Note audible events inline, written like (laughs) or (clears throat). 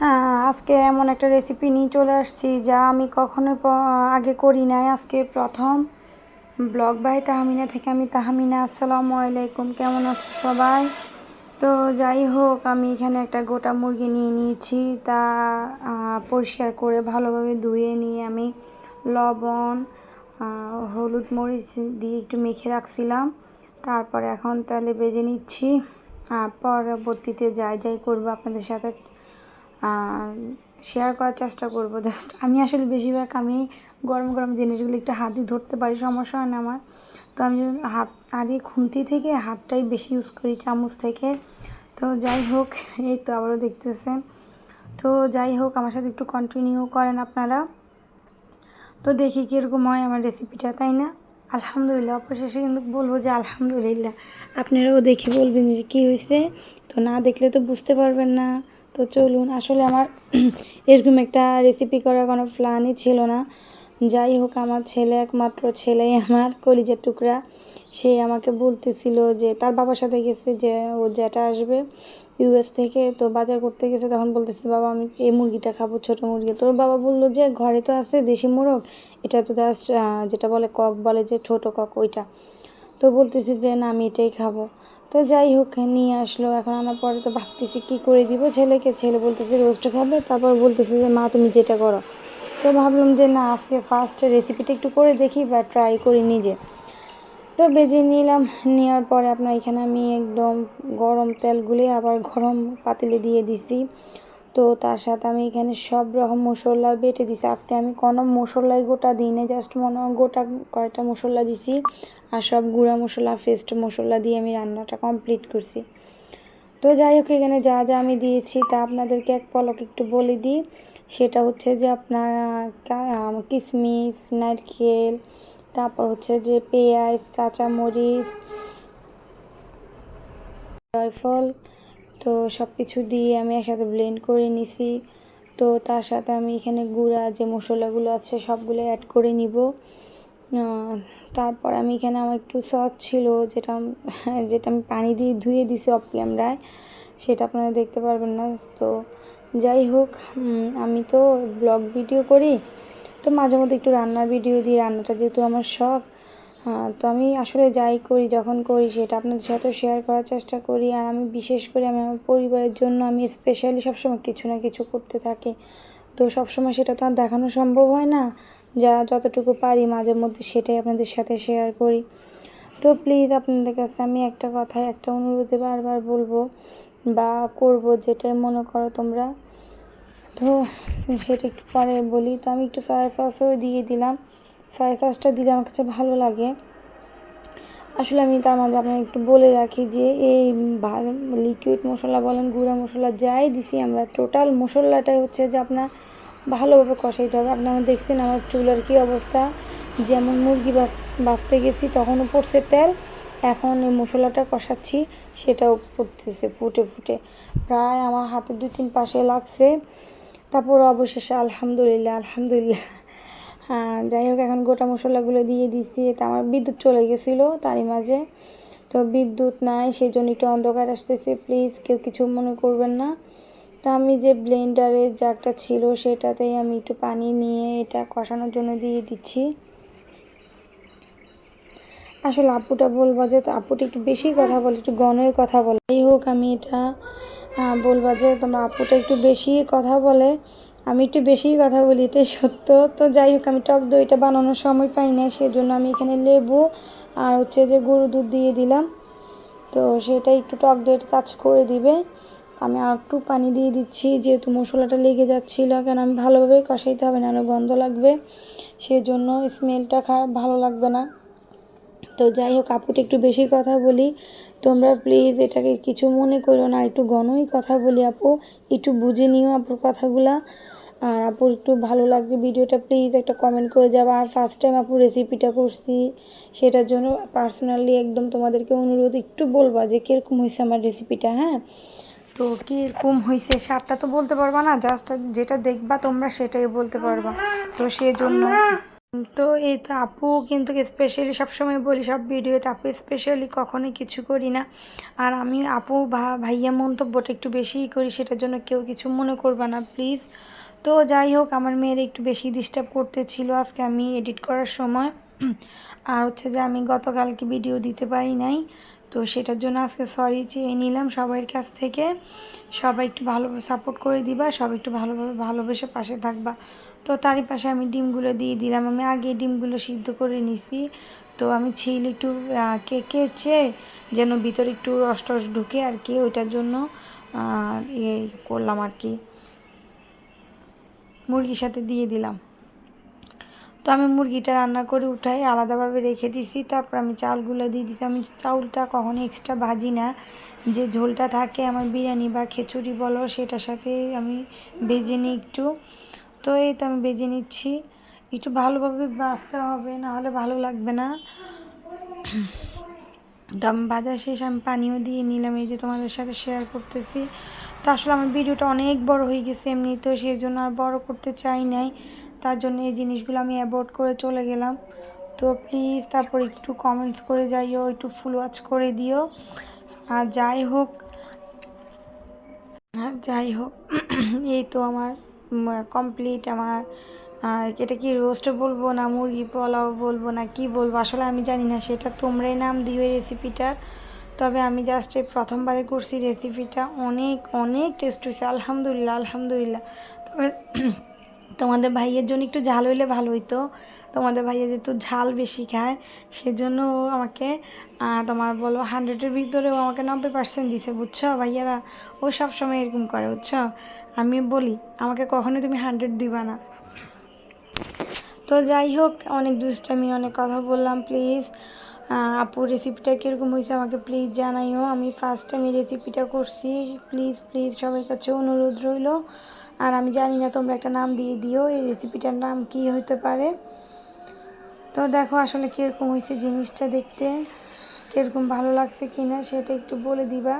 হ্যাঁ আজকে এমন একটা রেসিপি নিয়ে চলে আসছি যা আমি কখনো আগে করি নাই। আজকে প্রথম ব্লগ বাই তাহমিনা থেকে আমি তাহমিনা, আসসালামু আলাইকুম। কেমন আছো সবাই? তো যাই হোক, আমি এখানে একটা গোটা মুরগি নিয়ে নিয়েছি। তা পরিষ্কার করে ভালোভাবে ধুয়ে নিয়ে আমি লবণ হলুদ মরিচ দিয়ে একটু মেখে রাখছিলাম। তারপরে এখন তাহলে বেজে নিচ্ছি। পরবর্তীতে যাই যাই করব আপনাদের সাথে। শেয়ার করার চেষ্টা করব। জাস্ট আমি আসলে বেশিরভাগ আমি গরম গরম জিনিসগুলো একটু হাত দিয়ে ধরতে পারি, সমস্যা হয় না আমার। তো আমি হাত, আগে খুন্তি থেকে হাতটাই বেশি ইউজ করি, চামচ থেকে। তো যাই হোক, (laughs) এই তো আবারও দেখতেছেন। তো যাই হোক, আমার সাথে একটু কন্টিনিউ করেন আপনারা। তো দেখি কীরকম হয় আমার রেসিপিটা তাই না? আলহামদুলিল্লাহ, অবশেষে কিন্তু বলব যে আলহামদুলিল্লাহ। আপনারাও দেখে বলবেন যে কী হয়েছে। তো না দেখলে তো বুঝতে পারবেন না। তো চলুন, আসলে আমার (clears throat) এরকম একটা রেসিপি করার কোনো প্ল্যানই ছিল না। যাই হোক, আমার ছেলে একমাত্র ছেলেই আমার কলিজার টুকরা। সে আমাকে বলতেছিল যে, তার বাবার সাথে গেছে যে, ও যেটা আসবে ইউএস থেকে, তো বাজার করতে গেছে। তখন বলতেছে, বাবা, আমি এই মুরগিটা খাব, ছোটো মুরগি। তোর বাবা বলল যে, ঘরে তো আছে দেশি মোরগ। এটা তো জাস্ট যেটা বলে কক বলে যে, ছোট কক ওইটা। তো বলতেছি যে, না, আমি এটাই খাব। তো যাই হোক, নিয়ে আসলো। এখন আনার পরে তো ভাবতেছি কী করে দিব ছেলেকে। ছেলে বলতেছে রোস্ট খাবে, তারপর বলতেছে যে, মা, তুমি যেটা করো। তো ভাবলাম যে, না, আজকে ফার্স্ট রেসিপিটা একটু করে দেখি বা ট্রাই করি নিজে। তো বেজে নিলাম। নেওয়ার পরে আপনার এখানে আমি একদম গরম তেল গুলে আবার গরম পাতিলে দিয়ে দিছি। তো তার সাথে আমি এখানে সব রকম মশলা বেটে দিছি। আজকে আমি কোনো মশলাই গোটা দিই না জাস্ট মনে হয় গোটা কয়টা মশলা দিছি আর সব গুঁড়া মশলা ফেস্ট মশলা দিয়ে আমি রান্নাটা কমপ্লিট করছি। তো যাই হোক, এখানে যা যা আমি দিয়েছি তা আপনাদেরকে এক পলক একটু বলে দিই। সেটা হচ্ছে যে আপনার কিশমিশ নারকেল, তারপর হচ্ছে যে পেঁয়াজ, কাঁচামরিচ, জয়ফল তো সব কিছু দিয়ে আমি একসাথে ব্লেন্ড করে নিছি। তো তার সাথে আমি এখানে গুঁড়া, যে মশলাগুলো আছে, সবগুলো অ্যাড করে নিব। তারপর আমি এখানে আমার একটু সস ছিল, যেটা (laughs) যেটা আমি পানি দিয়ে ধুয়ে দিছি অফ ক্যামেরায় সেটা আপনারা দেখতে পারবেন না। তো যাই হোক আমি তো ব্লগ ভিডিও করি। তো মাঝে মধ্যে একটু রান্নার ভিডিও দিই। রান্নাটা যেহেতু আমার শখ তো আমি আসলে যাই করি, যখন করি সেটা আপনাদের সাথে শেয়ার করার চেষ্টা করি। আর আমি বিশেষ করে আমি আমার পরিবারের জন্য আমি স্পেশালি সবসময় কিছু না কিছু করতে থাকি। তো সবসময় সেটা তো আর দেখানো সম্ভব হয় না। যা যতটুকু পারি মাঝে মধ্যে সেটাই আপনাদের সাথে শেয়ার করি। তো প্লিজ আপনাদের কাছে আমি একটা কথায় একটা অনুরোধে বারবার বলব বা করব যেটাই মনে করো তোমরা। তো সেটা একটু পরে বলি। তো আমি একটু সয়া সসও দিয়ে দিলাম। সয়া সসটা দিলে আমার কাছে ভালো লাগে। আসলে আমি তার মাঝে আপনাকে একটু বলে রাখি যে, এই লিকুইড মশলা বলেন, গুঁড়া মশলা যাই দিছি আমরা টোটাল মশলাটাই হচ্ছে যে আপনার ভালোভাবে কষাইতে হবে। আপনারা দেখছেন আমার চুলার কী অবস্থা। যেমন মুরগি বাঁচতে গেছি, তখনও পড়ছে তেল, এখন এই মশলাটা কষাচ্ছি, সেটাও পড়তেছে ফুটে ফুটে। প্রায় আমার হাতে দুই তিন পাশে লাগছে। তারপর অবশেষে আলহামদুলিল্লাহ আলহামদুলিল্লাহ। হ্যাঁ যাই হোক, এখন গোটা মশলাগুলো দিয়ে দিছি। তা আমার বিদ্যুৎ চলে গেছিল তারই মাঝে। তো বিদ্যুৎ নাই সেই জন্য একটু অন্ধকার আসতেছে প্লিজ কেউ কিছু মনে করবেন না। তো আমি যে ব্লেন্ডারের জারটা ছিল সেটাতেই আমি একটু পানি নিয়ে এটা কষানোর জন্য দিয়ে দিচ্ছি। আসলে আপুটা বলবা যে আপুটা একটু বেশি কথা বলে, একটু গণের কথা বলে। যাই হোক, আমি এটা বলবা যে, তোমার আপুটা একটু বেশি কথা বলে। আমি একটু বেশি কথা বলি, এটাই সত্য। তো যাই হোক, আমি টক দইটা বানানোর সময় পাই না সেজন্য আমি এখানে লেবু আর হচ্ছে যে গরু দুধ দিয়ে দিলাম। তো সেটা একটু টক দইয়ের কাজ করে দিবে। আমি আর একটু পানি দিয়ে দিচ্ছি, যেহেতু মশলাটা লেগে যাচ্ছিল, কেন আমি ভালোভাবে কষাইতে হবে না আরও গন্ধ লাগবে। সেজন্য স্মেলটা খারাপ ভালো লাগবে না। তো যাই হোক আপুটা একটু বেশি কথা বলি। তোমরা প্লিজ এটাকে কিছু মনে করো না, একটু গণই কথা বলি আপু, একটু বুঝে নিও আপুর কথাগুলা। আর আপুর একটু ভালো লাগবে ভিডিওটা প্লিজ একটা কমেন্ট করে যাব। আর ফার্স্ট টাইম আপু রেসিপিটা করছি, সেটার জন্য পার্সোনালি একদম তোমাদেরকে অনুরোধ, একটু বলবা যে কীরকম হয়েছে আমার রেসিপিটা হ্যাঁ? তো কীরকম হয়েছে স্বাদটা তো বলতে পারবা না জাস্ট যেটা দেখবা তোমরা সেটাই বলতে পারবা। তো সেজন্য তো এই তো আপু, কিন্তু স্পেশালি সবসময় বলি, সব ভিডিওতে আপু স্পেশালি কখনোই কিছু করি না। আর আমি আপু বা ভাইয়া মন্তব্যটা একটু বেশিই করি, সেটার জন্য কেউ কিছু মনে করবে না প্লিজ তো যাই হোক, আমার মেয়ের একটু বেশি ডিস্টার্ব করতেছিল আজকে আমি এডিট করার সময়। (clears throat) আর হচ্ছে যে আমি গতকালকে ভিডিও দিতে পারি নাই, তো সেটার জন্য আজকে সরি চেয়ে নিলাম সবাইয়ের কাছ থেকে। সবাই একটু ভালো সাপোর্ট করে দিবা, সবাই একটু ভালোভাবে, ভালোবেসে পাশে থাকবা। তো তারই পাশে আমি ডিমগুলো দিয়ে দিলাম। আমি আগে ডিমগুলো সিদ্ধ করে নিছি। তো আমি ছিল একটু কে কেচে যেন ভিতরে একটু রস টস ঢুকে আর কি, ওইটার জন্য ইয়ে করলাম আর কি। মুরগির সাথে দিয়ে দিলাম। তো আমি মুরগিটা রান্না করে উঠাই, আলাদাভাবে রেখে দিছি, তারপর আমি চালগুলো দিয়ে দিছি। আমি চাউলটা কখনো এক্সট্রা ভাজি না। যে ঝোলটা থাকে আমার বিরিয়ানি বা খিচুড়ি বলো, সেটার সাথে আমি ভেজে নিই একটু। তো এই তো আমি ভেজে নিচ্ছি। একটু ভালোভাবে বাঁচতে হবে নাহলে ভালো লাগবে না। তো আমি বাজার শেষ আমি পানিও দিয়ে নিলাম, এই যে তোমাদের সাথে শেয়ার করতেছি। তো আসলে আমার ভিডিওটা অনেক বড় হয়ে গেছে এমনি, তো সেই জন্য আর বড় করতে চাই নাই। তার জন্য এই জিনিসগুলো আমি অ্যাভয়েড করে চলে গেলাম। তো প্লিজ তারপর একটু কমেন্টস করে যাইও, একটু ফুল ওয়াচ করে দিও। আর যাই হোক যাই হোক, (clears throat) এই তো আমার কমপ্লিট আমার এটা কি রোস্ট বলব না মুরগি পোলাও বলব না কি বলব? আসলে আমি জানি না, সেটা তোমরাই নাম দিও এই রেসিপিটার তবে আমি জাস্ট এই প্রথমবারে করছি রেসিপিটা অনেক অনেক টেস্ট হয়েছে আলহামদুলিল্লাহ আলহামদুলিল্লাহ। তবে তোমাদের ভাইয়ের জন্য একটু ঝাল হইলে ভালো হইতো। তোমাদের ভাইয়া যেহেতু ঝাল বেশি খায়, সেজন্য ও আমাকে তোমার বলো হান্ড্রেডের ভিতরে ও আমাকে নব্বই পার্সেন্ট দিছে, বুঝছ? ভাইয়ারা, ও সবসময় এরকম করে, বুঝছ? আমি বলি, আমাকে কখনোই তুমি হান্ড্রেড দিবা না। তো যাই হোক, অনেক দুষ্টামি, অনেক কথা বললাম প্লিজ আপু রেসিপিটা কীরকম হয়েছে আমাকে প্লিজ জানাইও। আমি ফার্স্ট টাইম এই রেসিপিটা করছি। প্লিজ প্লিজ সবার কাছে অনুরোধ রইল। আর আমি জানি না তোমরা একটা নাম দিয়ে দিও, এই রেসিপিটার নাম কি হতে পারে। তো দেখো আসলে কীরকম হয়েছে জিনিসটা দেখতে, কীরকম ভালো লাগছে কি না সেটা একটু বলে দিবা।